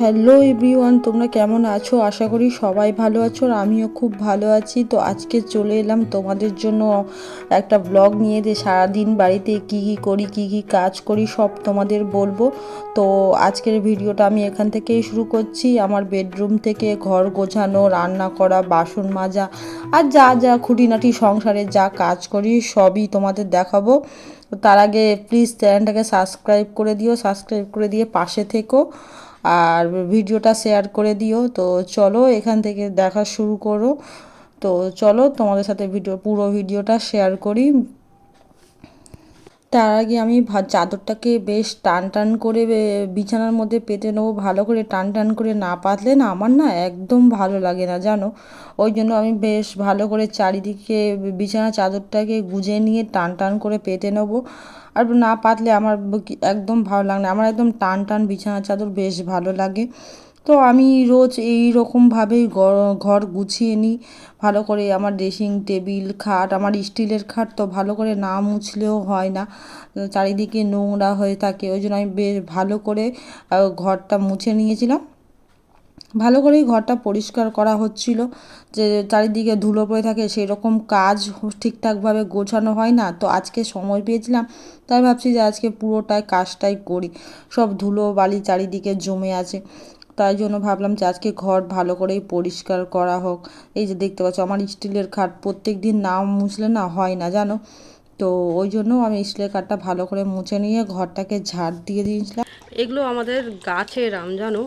Hello everyone, তোমরা কেমন আছো? আশা করি সবাই ভালো আছো আর আমিও খুব ভালো আছি। তো আজকে চলে এলাম তোমাদের জন্য একটা ব্লগ নিয়ে যে সারাদিন বাড়িতে কি কি করি, কি কি কাজ করি, সব তোমাদের বলব। তো আজকের ভিডিওটা আমি এখান থেকেই শুরু করছি। আমার বেডরুম থেকে ঘর গোছানো, রান্না করা, বাসন মাজা আর যা যা খুঁটিনাটি সংসারে যা কাজ করি, সবই তোমাদের দেখাবো। তার আগে প্লিজ চ্যানেলটাকে সাবস্ক্রাইব করে দিও। সাবস্ক্রাইব করে দিয়ে পাশে থেকো। আর ভিডিওটা শেয়ার করে দিও। তো চলো এখান থেকে দেখা শুরু করো। তো চলো তোমাদের সাথে ভিডিও, পুরো ভিডিওটা শেয়ার করি। তার আগে আমি চাদরটাকে বেশ টান টান করে বিছানার মধ্যে পেতে নেব। ভালো করে টান টান করে না পাতলে না, আমার না একদম ভালো লাগে না, জানো? ওই জন্য আমি বেশ ভালো করে চারিদিকে বিছানা চাদরটাকে গুজে নিয়ে টান টান করে পেতে নেব। আর না পাতলে আমার একদম ভালো লাগে না। আমার একদম টান টান বিছানা চাদর বেশ ভালো লাগে। তো আমি রোজ এই রকমভাবেই ঘর- ঘর গুছিয়ে নিই। ভালো করে আমার ড্রেসিং টেবিল খাট, আমার স্টিলের খাট তো ভালো করে না মুছলেও হয় না। চারিদিকে নোংরা হয়ে থাকে, ওই জন্য আমি বেশ ভালো করে ঘরটা মুছে নিয়েছিলাম। ভালো করেই ঘরটা পরিষ্কার করা হচ্ছিল। যে চারিদিকে ধুলো পড়ে থাকে সেই রকম কাজ ঠিকঠাকভাবে গোছানো হয় না। তো আজকে সময় পেয়েছিলাম, তাই ভাবছি যে আজকে পুরোটাই কাজটাই করি। সব ধুলো বালি চারিদিকে জমে আছে। তাই জন্য ভাবলাম যে আজকে ঘর ভালো করেই পরিষ্কার করা হোক। এই যে দেখতে পাচ্ছ, আমার স্টিলের খাট প্রত্যেক দিন না মুছলে না হয় না, জানো? তো ওই জন্য আমি স্টিলের খাটটা ভালো করে মুছে নিয়ে ঘরটাকে ঝাড় দিয়ে দিয়েছিলাম। এগুলো আমাদের গাছের আম, জানো?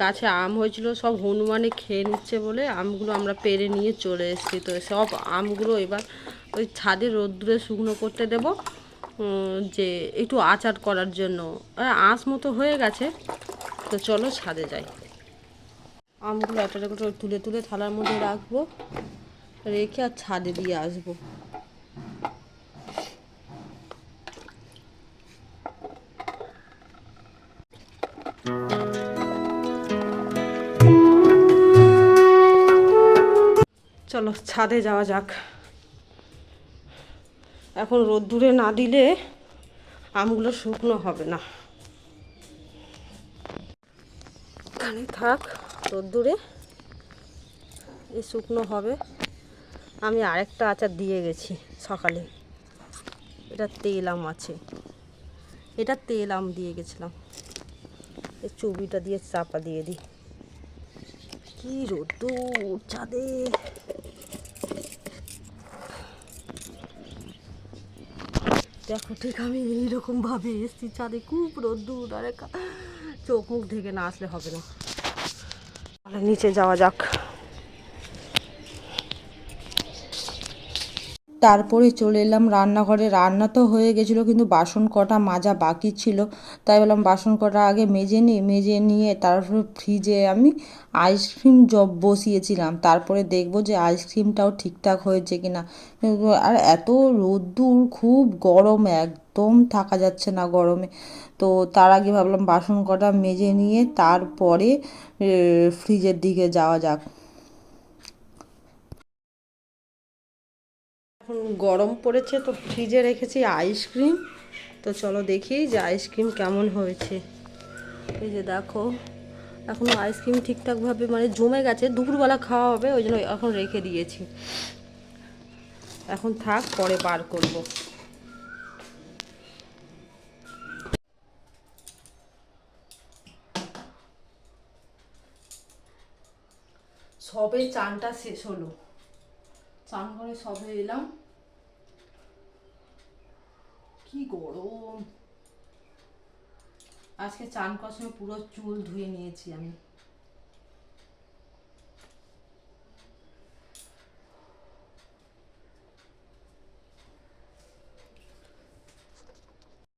গাছে আম হয়েছিল, সব হনুমানে খেয়ে নিচ্ছে বলে আমগুলো আমরা পেরে নিয়ে চলে এসেছি। তো সব আমগুলো এবার ওই ছাদে রোদ্দুরে শুকনো করতে দেব যে একটু আচার করার জন্য। আঁশ মতো হয়ে গেছে। তো চলো ছাদে যাই। আমগুলো একটা একটা তুলে তুলে থালার মধ্যে রাখব, রেখে আর ছাদে দিয়ে আসব। চলো ছাদে যাওয়া যাক। এখন রোদ্দুরে না দিলে আমগুলো শুকনো হবে না। এখানে থাক রোদ্দুরে এ শুকনো হবে। আমি আরেকটা আচার দিয়ে গেছি সকালে। এটা তেল আম আছে। এটা তেল আম দিয়ে গেছিলাম। এই চুবিটা দিয়ে চাপা দিয়ে দিই। কি রোদ্দুর, চাঁদে। দেখো ঠিক আমি এইরকম ভাবে এসছি চাঁদে। খুব রোদ্দুর, আরে চোখ মুখ ঢেকে না আসলে হবে না। নিচে যাওয়া যাক। তারপরে চলে এলাম রান্নাঘরে। রান্না তো হয়ে গেছিল, কিন্তু বাসন কটা মাজা বাকি ছিল। তাই বললাম, বাসন কটা আগে মেজে নিই মেজে নিয়ে তারপর ফ্রিজে আমি আইসক্রিম জব বসিয়েছিলাম। তারপরে দেখব যে আইসক্রিমটাও ঠিকঠাক হয়েছে কিনা। আর এত রোদ্দুর, খুব গরম, একদম থাকা যাচ্ছে না গরমে। তো তার আগে ভাবলাম, বাসন কটা মেজে নিয়ে তারপরে ফ্রিজের দিকে যাওয়া যাক। এখন গরম পড়েছে তো ফ্রিজে রেখেছি আইসক্রিম। তো চলো দেখি যে আইসক্রিম কেমন হয়েছে। এই যে দেখো, এখন আইসক্রিম ঠিকঠাকভাবে মানে জমে গেছে, দুপুরবেলা খাওয়া হবে, ওই জন্য এখন রেখে দিয়েছি। এখন থাক, পরে বার করব। সবে চানটা শেষ হলো। চান করে সবে এলাম। কি গরম। আজকে চান করার সময় পুরো চুল ধুয়ে নিয়েছি আমি।